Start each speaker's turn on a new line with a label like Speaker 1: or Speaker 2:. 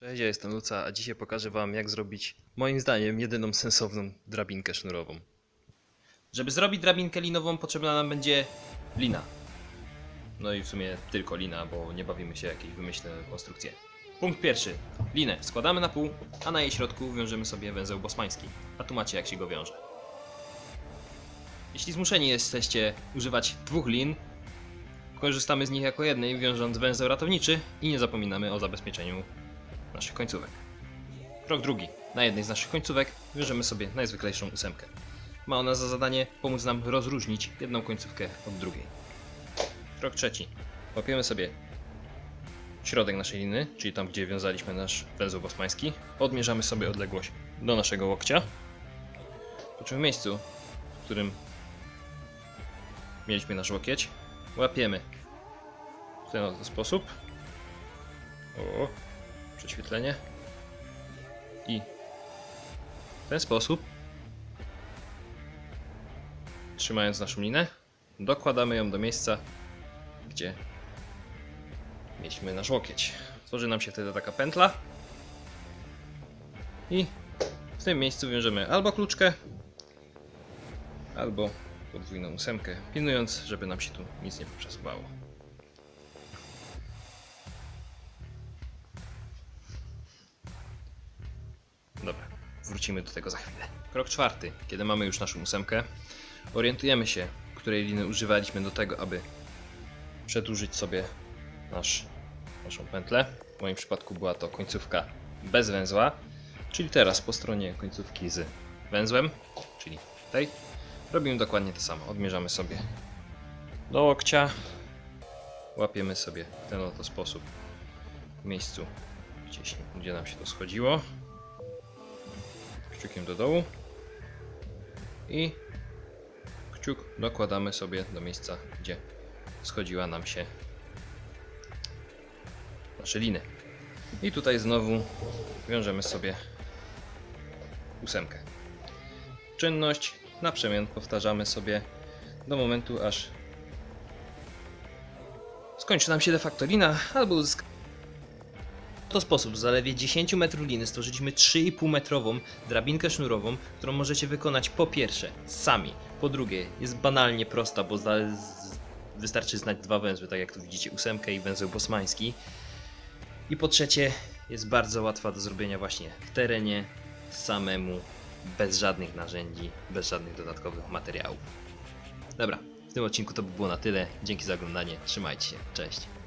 Speaker 1: Cześć, ja jestem Luca, a dzisiaj pokażę wam jak zrobić, moim zdaniem, jedyną sensowną drabinkę sznurową. Żeby zrobić drabinkę linową potrzebna nam będzie lina. No i w sumie tylko lina, bo nie bawimy się jakieś wymyślne konstrukcje. Punkt pierwszy. Linę składamy na pół, a na jej środku wiążemy sobie węzeł bosmański. A tu macie jak się go wiąże. Jeśli zmuszeni jesteście używać dwóch lin, korzystamy z nich jako jednej, wiążąc węzeł ratowniczy i nie zapominamy o zabezpieczeniu naszych końcówek. Krok drugi. Na jednej z naszych końcówek wiążemy sobie najzwyklejszą ósemkę. Ma ona za zadanie pomóc nam rozróżnić jedną końcówkę od drugiej. Krok trzeci. Łapiemy sobie środek naszej liny, czyli tam gdzie wiązaliśmy nasz węzeł bosmański. Odmierzamy sobie odległość do naszego łokcia. Po czym w miejscu, w którym mieliśmy nasz łokieć, łapiemy w ten sposób. O, prześwietlenie. I w ten sposób, trzymając naszą linę, dokładamy ją do miejsca, gdzie mieliśmy nasz łokieć. Tworzy nam się wtedy taka pętla. I w tym miejscu wiążemy albo kluczkę, albo podwójną ósemkę, pilnując, żeby nam się tu nic nie przesuwało. Dobra, wrócimy do tego za chwilę. Krok czwarty. Kiedy mamy już naszą ósemkę, orientujemy się, której liny używaliśmy do tego, aby przedłużyć sobie nasz, naszą pętlę. W moim przypadku była to końcówka bez węzła, czyli teraz po stronie końcówki z węzłem, czyli tej, robimy dokładnie to samo. Odmierzamy sobie do łokcia, łapiemy sobie w ten oto sposób w miejscu, gdzieś, gdzie nam się to schodziło kciukiem do dołu i kciuk dokładamy sobie do miejsca, gdzie schodziła nam się nasze liny. I tutaj znowu wiążemy sobie ósemkę. Czynność na przemian powtarzamy sobie do momentu, aż skończy nam się de facto lina albo uzyska w to sposób, w zalewie 10 metrów liny stworzyliśmy 3,5 metrową drabinkę sznurową, którą możecie wykonać po pierwsze sami, po drugie jest banalnie prosta, bo z- wystarczy znać dwa węzły, tak jak tu widzicie ósemkę i węzeł bosmański. I po trzecie jest bardzo łatwa do zrobienia właśnie w terenie, samemu, bez żadnych narzędzi, bez żadnych dodatkowych materiałów. Dobra, w tym odcinku to by było na tyle. Dzięki za oglądanie, trzymajcie się, cześć.